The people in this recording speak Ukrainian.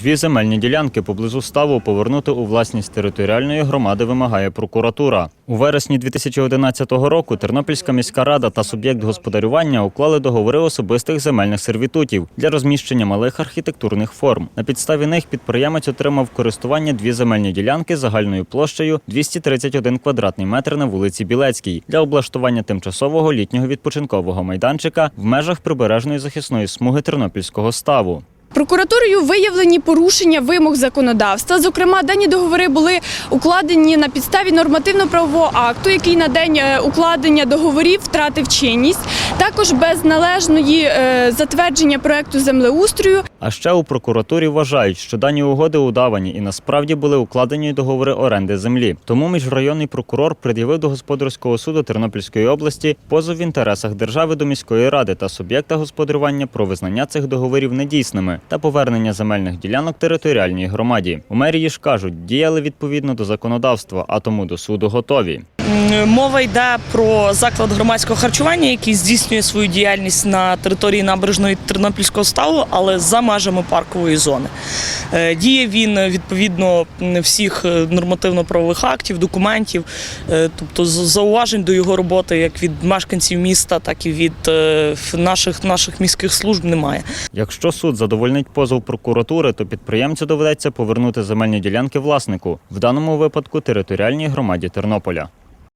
Дві земельні ділянки поблизу ставу повернути у власність територіальної громади вимагає прокуратура. У вересні 2011 року Тернопільська міська рада та суб'єкт господарювання уклали договори особистих земельних сервітутів для розміщення малих архітектурних форм. На підставі них підприємець отримав користування дві земельні ділянки загальною площею 231 квадратний метр на вулиці Білецькій для облаштування тимчасового літнього відпочинкового майданчика в межах прибережної захисної смуги Тернопільського ставу. Прокуратурою виявлені порушення вимог законодавства. Зокрема, дані договори були укладені на підставі нормативно-правового акту, який на день е, укладення договорів втратив чинність. Також без належної е, затвердження проекту землеустрою. А ще у прокуратурі вважають, що дані угоди удавані і насправді були укладені договори оренди землі. Тому міжрайонний прокурор пред'явив до господарського суду Тернопільської області позов в інтересах держави до міської ради та суб'єкта господарювання про визнання цих договорів недійсними та повернення земельних ділянок територіальній громаді. У мерії ж кажуть, діяли відповідно до законодавства, а тому до суду готові. Мова йде про заклад громадського харчування, який здійснює свою діяльність на території набережної Тернопільського ставу, але за межами паркової зони. Е, Діє він е, відповідно всіх е, нормативно-правових актів, документів, тобто зауважень до його роботи як від мешканців міста, так і від наших, наших міських служб немає. Якщо суд задовольнить позов прокуратури, то підприємцю доведеться повернути земельні ділянки власнику, в даному випадку територіальній громаді Тернополя.